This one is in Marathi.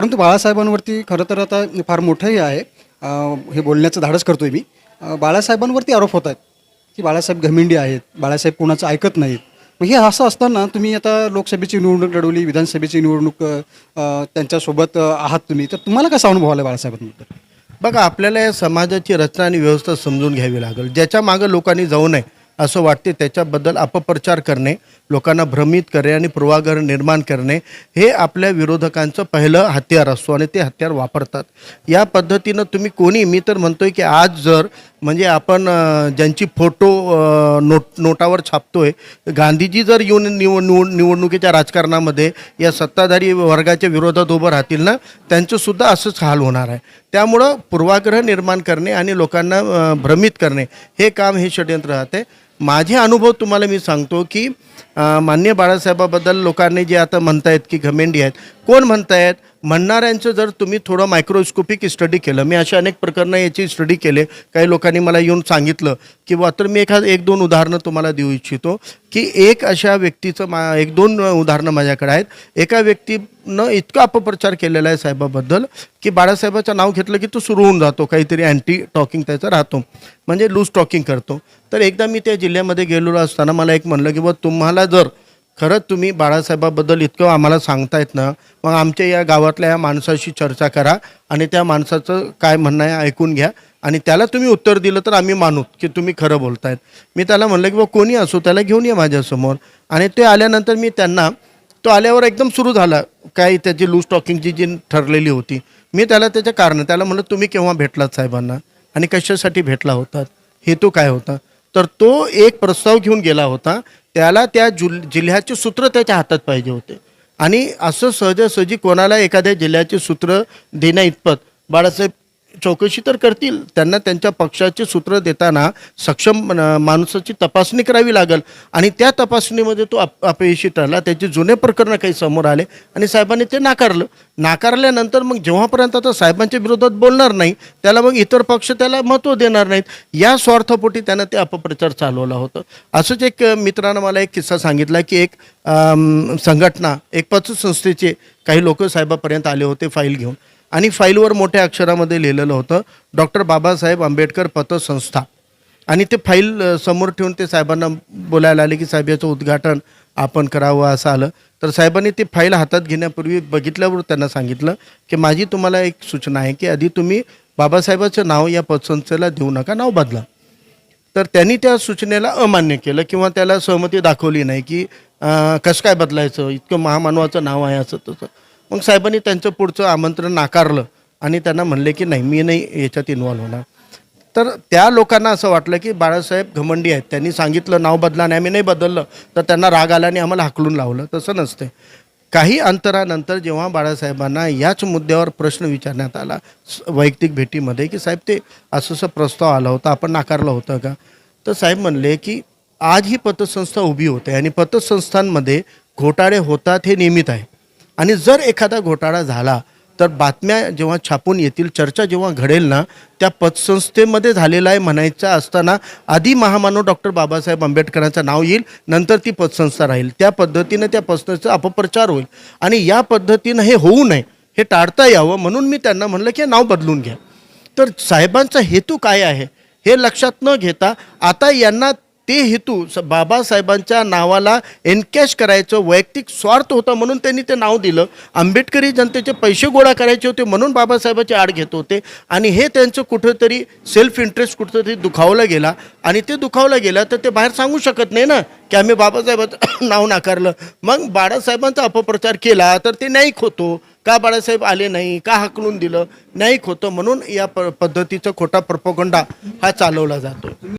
परंतु बाळासाहेबांवरती खरं तर आता फार मोठंही आहे. हे बोलण्याचं धाडस करतोय मी. बाळासाहेबांवरती आरोप होत आहेत की बाळासाहेब घमिंडी आहेत बाळासाहेब कोणाचं ऐकत नाहीत. मग हे असं असताना तुम्ही आता लोकसभेची निवडणूक लढवली विधानसभेची निवडणूक त्यांच्यासोबत आहात तुम्ही. तर तुम्हाला कसा अनुभव आला बाळासाहेबांबद्दल? बघा आपल्याला या समाजाची रचना आणि व्यवस्था समजून घ्यावी लागेल. ज्याच्या मागं लोकांनी जाऊ नये असं वाटते त्याच्याबद्दल अपप्रचार करणे लोकांना भ्रमित करणे आणि पूर्वाग्रह निर्माण करणे हे आपल्या विरोधकांचं पहिलं हत्यार असतो आणि ते हत्यार वापरतात. या पद्धतीनं तुम्ही कोणी मी तर म्हणतोय की आज जर म्हणजे आपण ज्यांची फोटो नोट नोटावर छापतोय गांधीजी जर येऊन निवड निवड निवडणुकीच्या राजकारणामध्ये या सत्ताधारी वर्गाच्या विरोधात उभं राहतील ना त्यांचंसुद्धा असंच हाल होणार आहे. त्यामुळं पूर्वाग्रह निर्माण करणे आणि लोकांना भ्रमित करणे हे काम हे षडयंत्र राहते. माझे अनुभव तुम्हाला मी सांगतो की मान्य बाळासाहेबाबद्दल लोकांनी जे आता म्हणतायत की घमेंडी आहेत कोण म्हणतायत? म्हणणाऱ्यांचं जर तुम्ही थोडं मायक्रोस्कोपिक स्टडी केलं मी अशा अनेक प्रकरणं याची स्टडी केले काही लोकांनी मला येऊन सांगितलं की बुवा तर मी एखाद एक दोन उदाहरणं तुम्हाला देऊ इच्छितो की एक अशा व्यक्तीचं मा एक दोन उदाहरणं माझ्याकडे आहेत. एका व्यक्तीनं इतका अपप्रचार केलेला आहे साहेबाबद्दल की बाळासाहेबाचं नाव घेतलं की तो सुरू होऊन जातो काहीतरी अँटी टॉकिंग त्याचा राहतो. म्हणजे लूज टॉकिंग करतो. तर एकदा मी त्या जिल्ह्यामध्ये गेलेलो असताना मला एक म्हणलं की बुवा तुम्हाला जर खरंच तुम्ही बाळासाहेबाबद्दल इतकं आम्हाला सांगतायत ना मग आमच्या या गावातल्या या माणसाशी चर्चा करा आणि त्या माणसाचं काय म्हणणं आहे ऐकून घ्या. आणि त्याला तुम्ही उत्तर दिलं तर आम्ही मानू की तुम्ही खरं बोलतायत. मी त्याला म्हणलं की बा कोणी असो त्याला घेऊन ये माझ्यासमोर. आणि ते आल्यानंतर मी त्यांना तो आल्यावर एकदम सुरू झाला. काय त्याची लूज टॉकिंगची जी ठरलेली होती. मी त्याला त्याच्या कारण त्याला म्हणलं तुम्ही केव्हा भेटलात साहेबांना? आणि कशासाठी भेटला होतात हेतू काय होता? तर तो एक प्रस्ताव घेऊन गेला होता. त्याला त्या जुल जिल्ह्याचे सूत्र त्याच्या हातात पाहिजे होते. आणि असं सहजासहजी कोणाला एखाद्या जिल्ह्याचे सूत्र देण्या इतपत बाळासाहेब चौकशी तर करतील. त्यांना त्यांच्या पक्षाचे सूत्र देताना सक्षम माणसाची तपासणी करावी लागेल. आणि त्या तपासणीमध्ये तो अप अपयशी ठरला. त्याचे जुने प्रकरण काही समोर आले. आणि साहेबांनी ते नाकारलं. नाकारल्यानंतर मग जेव्हापर्यंत आता साहेबांच्या विरोधात बोलणार नाही त्याला मग इतर पक्ष त्याला महत्त्व देणार नाहीत. या स्वार्थापोटी त्यानं ते अपप्रचार चालवला होतं. असंच एक मित्रानं मला एक किस्सा सांगितला की एक संघटना एक पतसंस्थेचे काही लोक साहेबापर्यंत आले होते फाईल घेऊन. आणि फाईलवर मोठ्या अक्षरामध्ये लिहिलेलं होतं डॉक्टर बाबासाहेब आंबेडकर पतसंस्था. आणि ते फाईल समोर ठेवून ते साहेबांना बोलायला आले की साहेब याचं उद्घाटन आपण करावं असं आलं. तर साहेबांनी ती फाईल हातात घेण्यापूर्वी बघितल्यावर त्यांना सांगितलं की माझी तुम्हाला एक सूचना आहे की आधी तुम्ही बाबासाहेबाचं नाव या पतसंस्थेला देऊ नका नाव बदला. तर त्यांनी त्या सूचनेला अमान्य केलं किंवा त्याला सहमती दाखवली नाही की कसं काय बदलायचं? इतकं महामानवाचं नाव आहे असं तसं. मग साहेबांनी त्यांचं पुढचं आमंत्रण नाकारलं आणि त्यांना म्हणले की नाही मी नाही याच्यात इन्व्हॉल्व होणार. तर त्या लोकांना असं वाटलं की बाळासाहेब घमंडी आहेत. त्यांनी सांगितलं नाव बदला आणि आम्ही नाही बदललं तर त्यांना राग आला आणि आम्हाला हाकलून लावलं. तसं नसते काही अंतरानंतर जेव्हा बाळासाहेबांना याच मुद्द्यावर प्रश्न विचारण्यात आला वैयक्तिक भेटीमध्ये की साहेब ते असं असं प्रस्ताव आला होता आपण नाकारलं होतं का? तर साहेब म्हणले की आज ही पतसंस्था उभी होते आणि पतसंस्थांमध्ये घोटाळे होतात हे नियमित आहे. आणि जर एखादा घोटाळा झाला तर बातम्या जेव्हा छापून येतील चर्चा जेव्हा घडेल ना त्या पतसंस्थेमध्ये झालेला आहे म्हणायचं असताना आधी महामानव डॉक्टर बाबासाहेब आंबेडकरांचं नाव येईल नंतर ती पतसंस्था राहील. त्या पद्धतीनं त्या पतसंस्थेचा अपप्रचार होईल. आणि या पद्धतीनं हे होऊ नये हे टाळता यावं म्हणून मी त्यांना म्हणलं की नाव बदलून घ्या. तर साहेबांचा हेतू काय आहे हे लक्षात न घेता आता यांना ते हेतू स- बाबासाहेबांच्या नावाला एनकॅश करायचं वैयक्तिक स्वार्थ होता म्हणून त्यांनी ते नाव दिलं. आंबेडकरी जनतेचे पैसे गोळा करायचे होते म्हणून बाबासाहेबाची आड घेत होते. आणि हे त्यांचं कुठंतरी सेल्फ इंटरेस्ट कुठंतरी दुखावला गेला. आणि ते दुखावला गेला तर ते बाहेर सांगू शकत नाही ना की आम्ही बाबासाहेबाचं नाव नाकारलं. मग बाळासाहेबांचा अपप्रचार केला तर ते न्यायिक होतो. का बाळासाहेब आले नाही? का हाकलून दिलं? न्यायिक होतं म्हणून या प पद्धतीचा खोटा प्रपोगंडा हा चालवला जातो.